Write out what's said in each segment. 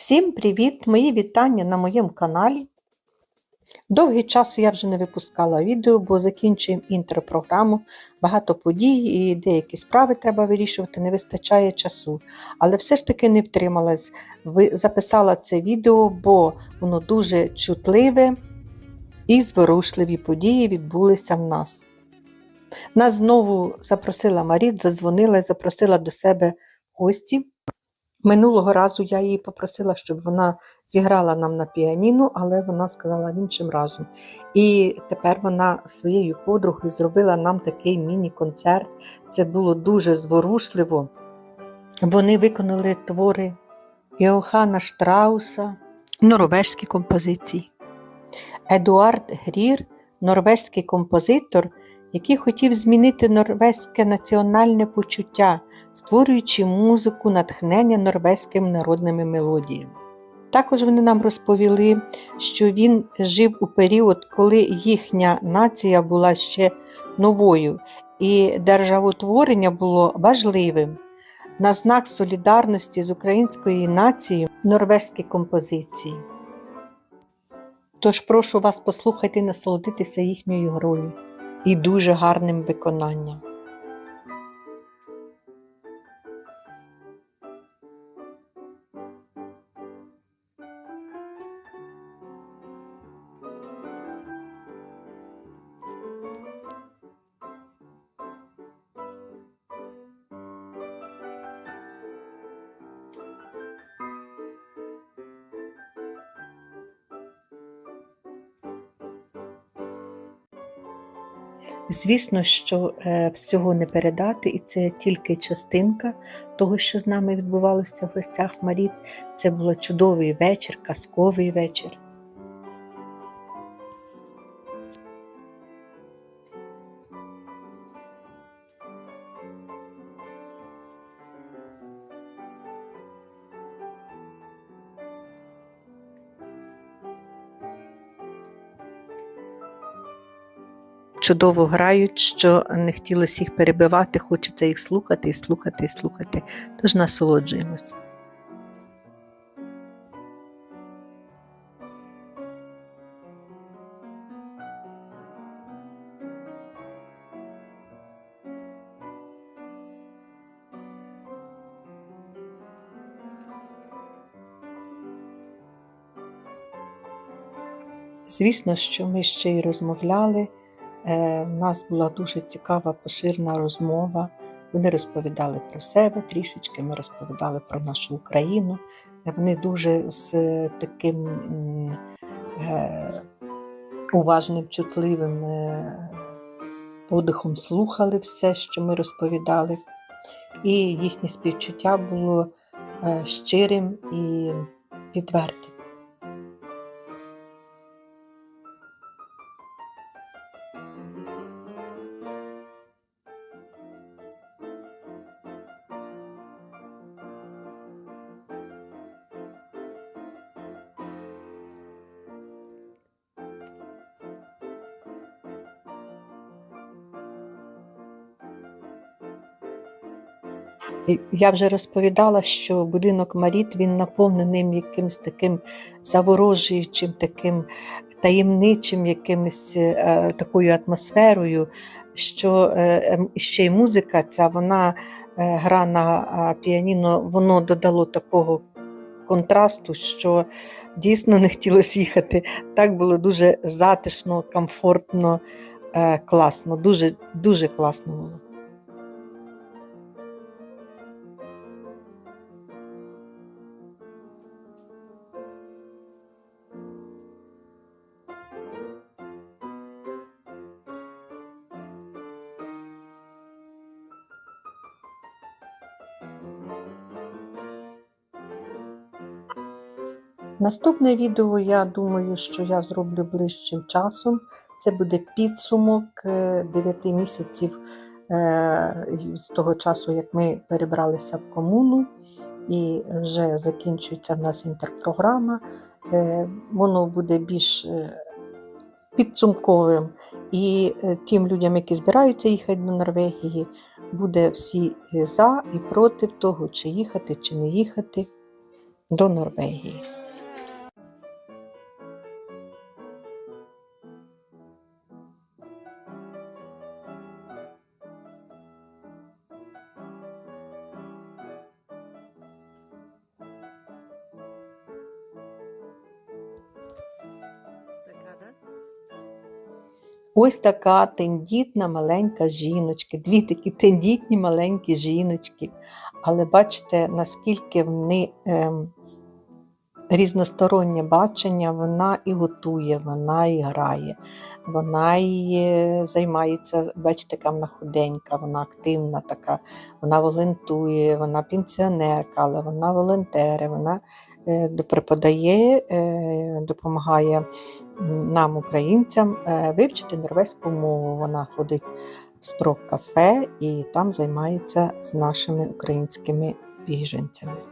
Всім привіт! Мої вітання на моєму каналі. Довгий час я вже не випускала відео, бо закінчуємо інтерпрограму, багато подій і деякі справи треба вирішувати, не вистачає часу. Але все ж таки не втрималась, записала це відео, бо воно дуже чутливе і зворушливі події відбулися в нас. Нас знову запросила Маріт, задзвонила і запросила до себе гості. Минулого разу я її попросила, щоб вона зіграла нам на піаніно, але вона сказала іншим разом. І тепер вона своєю подругою зробила нам такий міні-концерт. Це було дуже зворушливо. Вони виконали твори Йохана Штрауса, норвежські композиції. Едуард Грір, норвезький композитор, який хотів змінити норвезьке національне почуття, створюючи музику натхнення норвезькими народними мелодіями. Також вони нам розповіли, що він жив у період, коли їхня нація була ще новою, і державотворення було важливим. На знак солідарності з українською нацією норвезькі композиції. Тож прошу вас послухати і насолодитися їхньою грою і дуже гарним виконанням. Звісно, що е, всього не передати, і це тільки частинка того, що з нами відбувалося в гостях Маріт. Це був чудовий вечір, казковий вечір. Чудово грають, що не хотілося їх перебивати, хочеться їх слухати і слухати і слухати. Тож насолоджуємось. Звісно, що ми ще й розмовляли. Е, У нас була дуже цікава поширена розмова. Вони розповідали про себе трішечки, ми розповідали про нашу Україну. Е, Вони дуже з таким е, уважним, чутливим е, подихом слухали все, що ми розповідали. І їхнє співчуття було е, щирим і відвертим. Я вже розповідала, що будинок Маріт він наповнений якимось таким заворожуючим, таким таємничим, якимось е, такою атмосферою, що е, ем, ще й музика, ця вона е, гра на піаніно, воно додало такого контрасту, що дійсно не хотілося їхати. Так було дуже затишно, комфортно, класно, дуже, дуже класно було. Наступне відео, я думаю, що я зроблю ближчим часом. Це буде підсумок 9 місяців е, з того часу, як ми перебралися в комуну, і вже закінчується в нас інтерпрограма. Е, Воно буде більш е, підсумковим. І е, тим людям, які збираються їхати до Норвегії, буде всі за і проти того, чи їхати, чи не їхати. до Норвегії. Ось така тендітна маленька жіночка, дві такі тендітні маленькі жіночки. Але бачите, наскільки вони ем, різностороннє бачення, вона і готує, вона і грає, вона і е, займається, бачите, вона худенька, вона активна така, вона волонтує, вона пенсіонерка, але вона волонтери, вона е, преподає, е, допомагає нам, українцям, вивчити норвезьку мову. Вона ходить в спрок кафе і там займається з нашими українськими біженцями.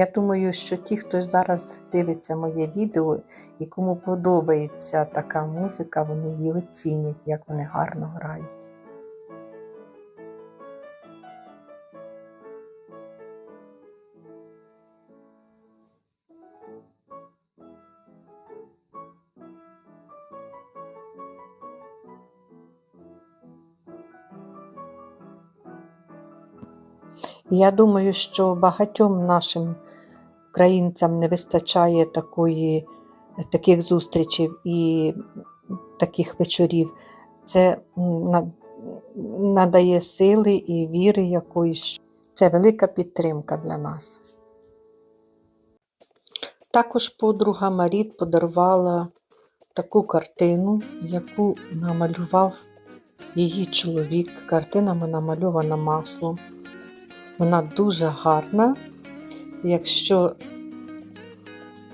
Я думаю, що ті, хто зараз дивиться моє відео і кому подобається така музика, вони її оцінять, як вони гарно грають. Я думаю, що багатьом нашим українцям не вистачає такої, таких зустрічей і таких вечорів. Це надає сили і віри якоїсь. Це велика підтримка для нас. Також подруга Маріт подарувала таку картину, яку намалював її чоловік. Картина намальована маслом. Вона дуже гарна. Якщо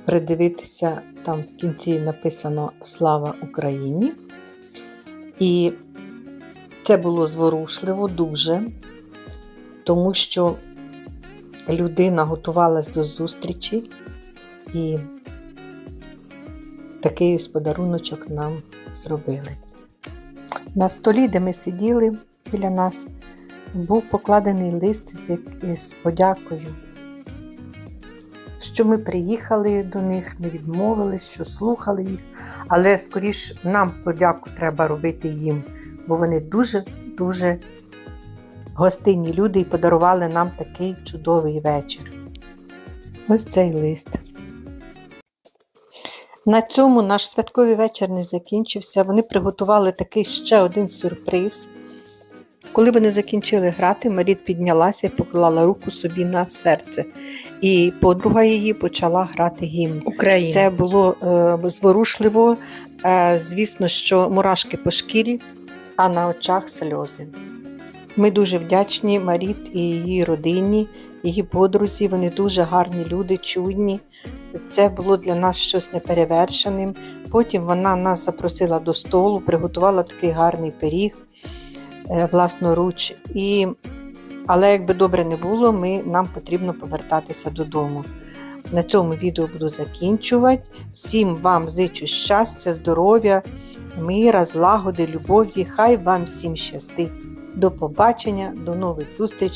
придивитися, там в кінці написано Слава Україні. І це було зворушливо дуже, тому що людина готувалась до зустрічі і такий ось подаруночок нам зробили. На столі, де ми сиділи біля нас, був покладений лист з, з подякою, що ми приїхали до них, не відмовились, що слухали їх, але скоріш нам подяку треба робити їм, бо вони дуже-дуже гостинні люди і подарували нам такий чудовий вечір. Ось цей лист. На цьому наш святковий вечір не закінчився. Вони приготували такий ще один сюрприз. Коли вони закінчили грати, Маріт піднялася і поклала руку собі на серце. І подруга її почала грати гімн. України. Це було е, зворушливо. Е, звісно, що мурашки по шкірі, а на очах сльози. Ми дуже вдячні Маріт і її родині, її подрузі. Вони дуже гарні люди, чудні. Це було для нас щось неперевершеним. Потім вона нас запросила до столу, приготувала такий гарний пиріг власноруч. І... Але якби добре не було, ми, нам потрібно повертатися додому. На цьому відео буду закінчувати. Всім вам зичу щастя, здоров'я, мира, злагоди, любові. Хай вам всім щастить. До побачення, до нових зустрічей.